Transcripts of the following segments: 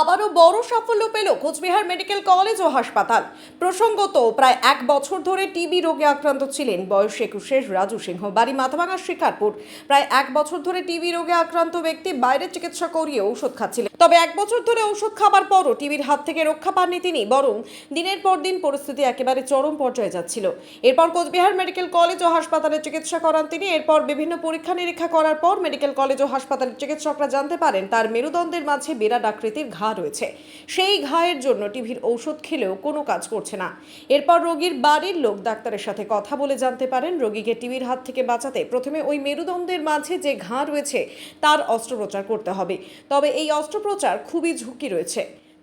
আবারও বড় সাফল্য পেল কোচবিহার মেডিকেল কলেজ ও হাসপাতাল। প্রসঙ্গত, প্রায় এক বছর ধরে টিবি রোগে আক্রান্ত ছিলেন বয়স একুশের রাজু সিংহ। বাড়ি মাথাভাঙা শিকারপুর। প্রায় এক বছর ধরে টিবি রোগে আক্রান্ত ব্যক্তি বাইরে চিকিৎসা করিয়ে ঔষধ খাচ্ছিলেন। তবে এক বছর ধরে ঔষধ খাবার পরও টিবির হাত থেকে রক্ষা পাননি তিনি, বরং দিনের পর দিন পরিস্থিতি একেবারে চরম পর্যায়ে যাচ্ছিল। এরপর কোচবিহার মেডিকেল কলেজ ও হাসপাতালে চিকিৎসা করান তিনি। এরপর বিভিন্ন পরীক্ষা নিরীক্ষা করার পর মেডিকেল কলেজ ও হাসপাতালের চিকিৎসকরা জানতে পারেন, তার মেরুদণ্ডের মাঝে বিরাট আকৃতির ঘা রয়েছে। সেই ঘায়ের জন্য টিভির ঔষধ খেলেও কোনো কাজ করছে না। এরপর রোগীর বাড়ির লোক ডাক্তারের সাথে কথা বলে জানতে পারেন, রোগীকে টিভির হাত থেকে বাঁচাতে প্রথমে ওই মেরুদণ্ডের মাঝে যে ঘা রয়েছে, তার অস্ত্রোপচার করতে হবে। তবে এই অস্ত্রোপচার খুবই ঝুঁকি রয়েছে।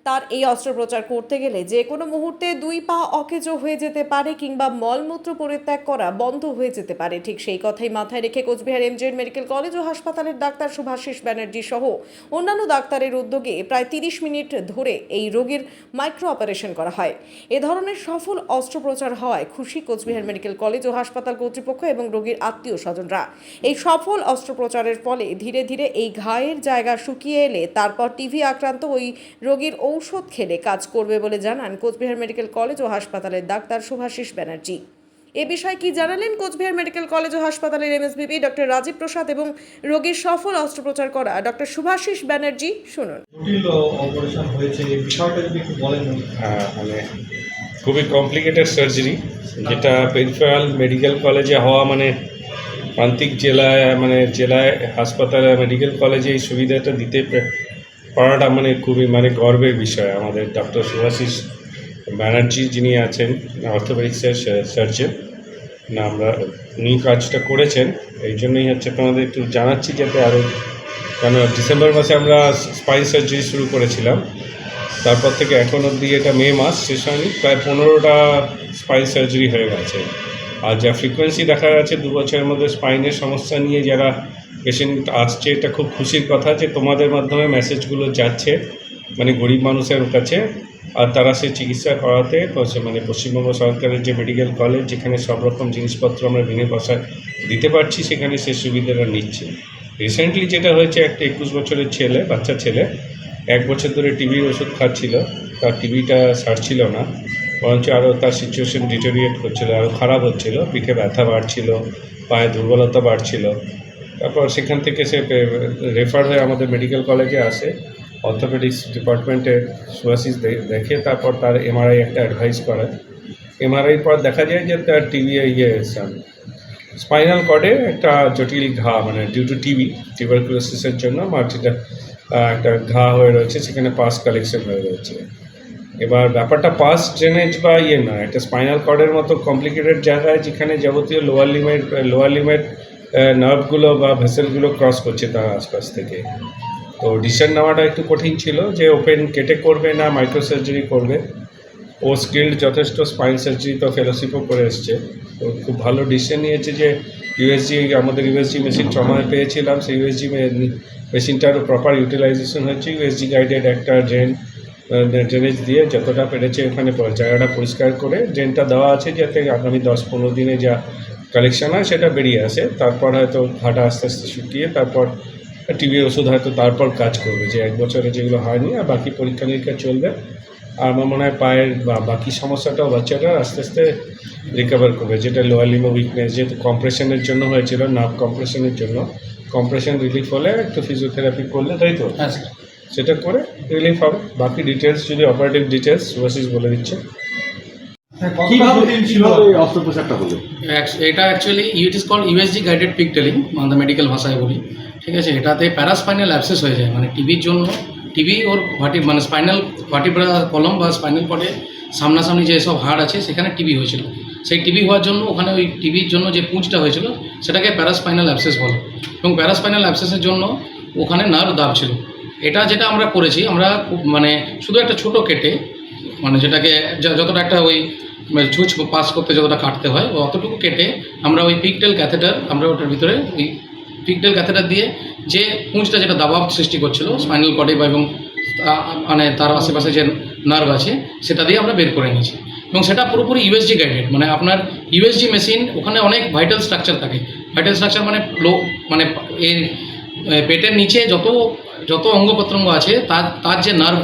তার এই অস্ত্রোপচার করতে গেলে যে কোনো মুহূর্তে দুই পা অকেজো হয়ে যেতে পারে কিংবা মলমূত্র পরিত্যাগ করা বন্ধ হয়ে যেতে পারে। ঠিক সেই কথাই মাথায় রেখে কোচবিহার এমজেএন মেডিকেল কলেজ ও হাসপাতালের ডাক্তার সুভাষিস ব্যানার্জি সহ অন্যান্য ডাক্তারের উদ্যোগে প্রায় তিরিশ মিনিট ধরে এই রোগীর মাইক্রো অপারেশন করা হয়। এ ধরনের সফল অস্ত্রোপচার হওয়ায় খুশি কোচবিহার মেডিকেল কলেজ ও হাসপাতাল কর্তৃপক্ষ এবং রোগীর আত্মীয় স্বজনরা। এই সফল অস্ত্রোপচারের ফলে ধীরে ধীরে এই ঘায়ের জায়গা শুকিয়ে এলে তারপর টিভি আক্রান্ত ওই রোগীর ঔষধ খেলে কাজ করবে বলে জানান কোচবিহার মেডিকেল কলেজ ও হাসপাতালের ডাক্তার সুভাষিস ব্যানার্জি। এ বিষয়ে কি জানালেন কোচবিহার মেডিকেল কলেজ ও হাসপাতালের এমএসবিপি ডক্টর রাজীব প্রসাদ এবং রোগীর সফল অস্ত্রোপচার করা ডক্টর সুভাষিস ব্যানার্জি শুনুন। জটিল অপারেশন হয়েছে এই বিষয়টা যদি একটু বলেন। মানে খুবই কমপ্লিকেটেড সার্জারি যেটা পেরিফেরাল মেডিকেল কলেজে হওয়া মানে প্রান্তিক জেলায় মানে জেলায় হাসপাতালে মেডিকেল কলেজে এই সুবিধাটা দিতে পে- পারাটা মানে খুবই মানে গর্বের বিষয়। আমাদের ডক্টর সুভাষিস ব্যানার্জি যিনি আছেন অর্থোপেডিক্সের সার্জন, না আমরা উনি কাজটা করেছেন। এই জন্যই হচ্ছে তোমাদের একটু জানাচ্ছি যাতে আরও কেন ডিসেম্বর মাসে আমরা স্পাইন সার্জারি শুরু করেছিলাম। তারপর থেকে এখন অবধি এটা মে মাস শেষ হয়নি, প্রায় পনেরোটা স্পাইন সার্জারি হয়ে গেছে। আর যা ফ্রিকোয়েন্সি দেখা যাচ্ছে দু বছরের মধ্যে স্পাইনের সমস্যা নিয়ে যারা পেশেন্ট আসছে, এটা খুব খুশির কথা যে তোমাদের মাধ্যমে মেসেজগুলো যাচ্ছে মানে গরিব মানুষের কাছে, আর তারা সে চিকিৎসা করাতে মানে পশ্চিমবঙ্গ সরকারের যে মেডিকেল কলেজ যেখানে সব রকম জিনিসপত্র আমরা বিনে পয়সায় দিতে পারছি, সেখানে সে সুবিধাটা নিচ্ছে। রিসেন্টলি যেটা হয়েছে, একটা একুশ বছরের ছেলে, বাচ্চা ছেলে, এক বছর ধরে টিভির ওষুধ খাচ্ছিল, তার টিভিটা সারছিল না। বরঞ্চ আরও তার সিচুয়েশন ডিটোরিয়েট করছিল আরও খারাপ হচ্ছিল। পিঠে ব্যথা বাড়ছিল, পায়ে দুর্বলতা বাড়ছিল। তারপর সেখান থেকে সে রেফার হয়ে আমাদের মেডিকেল কলেজে আসে। অর্থোপেডিক্স ডিপার্টমেন্টে সুয়াসিস দেখে তারপর তার এমআরআই একটা অ্যাডভাইস করে। এমআরআই পর দেখা যায় যে তার টিভি ইয়ে স্পাইনাল কর্ডে একটা জটিল ঘা মানে ডিউ টু টিবি টিউবারকুলোসিসের জন্য মাটিটা একটা ঘা হয়ে রয়েছে, সেখানে পাস কালেকশন হয়ে রয়েছে। এবার ব্যাপারটা পাস ড্রেনেজ বা ইয়ে নয় একটা স্পাইনাল কর্ডের মতো কমপ্লিকেটেড জায়গায় যেখানে যাবতীয় লোয়ার লিমেট লোয়ার লিমেট নার্ভগুলো বা ভেসেলগুলো ক্রস করছে তার আশপাশ থেকে। তো ডিসিশন নেওয়াটা একটু কঠিন ছিল যে ওপেন কেটে করবে না মাইক্রো সার্জারি করবে। ও স্কিল্ড যথেষ্ট স্পাইন সার্জারি তো ফেলোশিপও করে এসছে। তো খুব ভালো ডিসিশন নিয়েছে যে ইউএসজি আমাদের ইউএসজি মেশিন সময় পেয়েছিলাম, সেই ইউএসজি মেশিনটারও প্রপার ইউটিলাইজেশন হচ্ছে ইউএসজি গাইডেড একটা ড্রেন ড্রেনেজ দিয়ে যতটা পেরেছে ওখানে জায়গাটা পরিষ্কার করে ড্রেনটা দেওয়া আছে যাতে আগামী দশ পনেরো দিনে যা কালেকশন হয় সেটা বেরিয়ে আসে। তারপর হয়তো ঘাটা আস্তে আস্তে শুকিয়ে তারপর টিভি ওষুধ হয়তো তারপর কাজ করবে যে এক বছরে যেগুলো হয়নি আর বাকি পরীক্ষা নিরীক্ষা চলবে। আর আমার মনে হয় পায়ের বা বাকি সমস্যাটাও বাচ্চাটা আস্তে আস্তে রিকভার করবে। যেটা লোয়ার লিমো উইকনেস যেহেতু কম্প্রেশনের জন্য হয়েছিল নার্ভ কম্প্রেশনের জন্য। কম্প্রেশন রিলিফ হলে একটু ফিজিওথেরাপি করলে, তাই তো? হ্যাঁ সেটা করে রিলিফ হবে। বাকি ডিটেলস যদি অপারেটিভ ডিটেলস সুভাষিস বলে দিচ্ছে। Actu- এটা actually it is call USG guided pigtailing আমাদের মেডিকেল ভাষায় বলি। ঠিক আছে? এটাতে প্যারাস্পাইনাল অ্যাবসেস হয়ে যায় মানে টিভির জন্য। টিভি ওর ভাটি মানে স্পাইনাল ভাটিব্রা কলম বা স্পাইনাল কর্ডে সামনাসামনি যে সব হাড় আছে সেখানে টিভি হয়েছিল। সেই টিভি হওয়ার জন্য ওখানে ওই টিভির জন্য যে পুঁজটা হয়েছিল সেটাকে প্যারাস্পাইনাল অ্যাবসেস বলে। এবং প্যারাস্পাইনাল অ্যাবসেসের জন্য ওখানে নার্ভ দাব ছিল। এটা যেটা আমরা করেছি, আমরা খুব মানে শুধু একটা ছোট কেটে মানে যেটাকে যতটা একটা ওই মানে ছুঁচ পাস করতে যতটা কাটতে হয়, অতটুকু কেটে আমরা ওই পিকটেল ক্যাথেটার আমরা ওটার ভিতরে ওই পিকটেল ক্যাথেটার দিয়ে যে পুঁজটা যেটা দাবাব সৃষ্টি করছিল স্পাইনাল কর্ডে বা এবং মানে তার আশেপাশে যে নার্ভ আছে, সেটা দিয়ে আমরা বের করে নিয়েছি। এবং সেটা পুরোপুরি ইউএসজি গাইডেড মানে আপনার ইউএসজি মেশিন ওখানে অনেক ভাইটাল স্ট্রাকচার থাকে। ভাইটাল স্ট্রাকচার মানে লো মানে এর পেটের নিচে যত যত অঙ্গ প্রত্যঙ্গ আছে, তার তার যে নার্ভ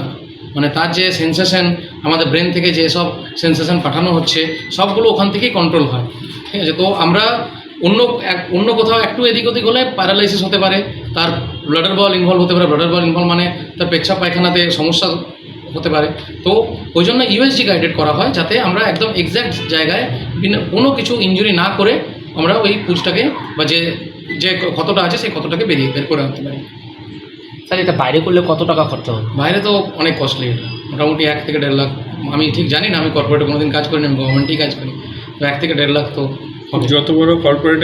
মানে তার যে সেন্সেশন আমাদের ব্রেন থেকে যে সব সেন্সেশন পাঠানো হচ্ছে, সবগুলো ওখান থেকেই কন্ট্রোল হয়। ঠিক আছে? তো আমরা অন্য এক, অন্য কোথাও একটু এদিক ওদিক হলে প্যারালাইসিস হতে পারে, তার ব্লাডার বল ইনভলভ হতে পারে। ব্লাডার বল ইনভলভ মানে তার পেচ্ছাপ পায়খানাতে সমস্যা হতে পারে। তো ওই জন্য ইউএসজি গাইডেড করা হয়, যাতে আমরা একদম এক্স্যাক্ট জায়গায় কোনো কিছু ইনজুরি না করে আমরা ওই পুজটাকে বা যে যে ক্ষতটা আছে, সেই ক্ষতটাকে বেরিয়ে বের করে আনতে পারি। স্যার এটা বাইরে করলে কত টাকা খরচা হবে? বাইরে তো অনেক কস্টলি এটা মোটামুটি এক থেকে দেড় লাখ আমি ঠিক জানি না আমি কর্পোরেটে কোনোদিন কাজ করিনি আমি গভর্নমেন্টেই কাজ করি। তো এক থেকে দেড় লাখ তো যত বড় কর্পোরেট